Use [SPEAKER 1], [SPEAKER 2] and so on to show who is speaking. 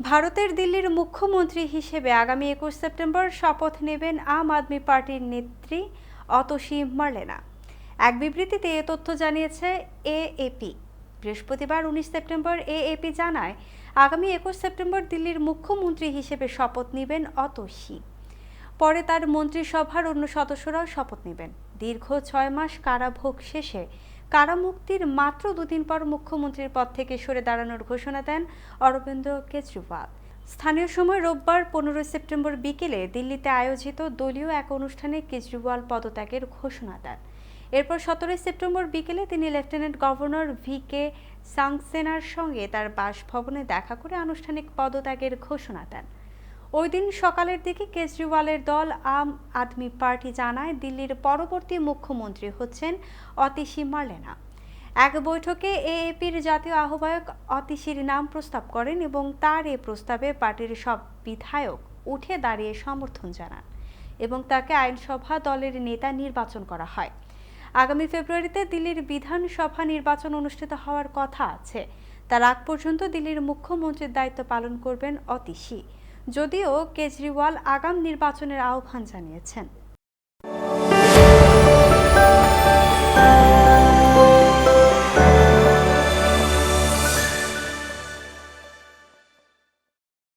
[SPEAKER 1] ভারতের দিল্লির মুখ্যমন্ত্রী হিসেবে আগামী একুশ সেপ্টেম্বর শপথ নেবেন আম আদমি পার্টির নেত্রী অতসী মার্লেনা। এক বিবৃতিতে এ তথ্য জানিয়েছে এএপি। বৃহস্পতিবার উনিশ সেপ্টেম্বর এএপি জানায়, আগামী একুশ সেপ্টেম্বর দিল্লির মুখ্যমন্ত্রী হিসেবে শপথ নেবেন অতসী পরে তার মন্ত্রিসভার অন্য সদস্যরাও শপথ নেবেন। দীর্ঘ ছয় মাস কারাভোগ শেষে কারামুক্তির মাত্র দুদিন পর মুখ্যমন্ত্রীর পদ থেকে সরে দাঁড়ানোর ঘোষণা দেন অরবিন্দ কেজরিওয়াল। স্থানীয় সময় রোববার পনেরোই সেপ্টেম্বর বিকেলে দিল্লিতে আয়োজিত দলীয় এক অনুষ্ঠানে কেজরিওয়াল পদত্যাগের ঘোষণা দেন। এরপর সতেরোই সেপ্টেম্বর বিকেলে তিনি লেফটেন্যান্ট গভর্নর ভি কে সাংসেনার সঙ্গে তার বাসভবনে দেখা করে আনুষ্ঠানিক পদত্যাগের ঘোষণা দেন। ওই দিন সকালের দিকে কেজরিওয়ালের দল আম আদমি পার্টি জানায় দিল্লির পরবর্তী মুখ্যমন্ত্রী হচ্ছেন অতিশী মার্লেনা এক বৈঠকে এএপির জাতীয় আহ্বায়ক অতিশীর নাম প্রস্তাব করেন এবং তার এ প্রস্তাবে পার্টির সব বিধায়ক উঠে দাঁড়িয়ে সমর্থন জানান এবং তাকে আইনসভা দলের নেতা নির্বাচন করা হয়। আগামী ফেব্রুয়ারিতে দিল্লির বিধানসভা নির্বাচন অনুষ্ঠিত হওয়ার কথা আছে। তার আগ পর্যন্ত দিল্লির মুখ্যমন্ত্রীর দায়িত্ব পালন করবেন অতিশী। যদিও কেজরিওয়াল আগাম নির্বাচনের আহ্বান জানিয়েছেন।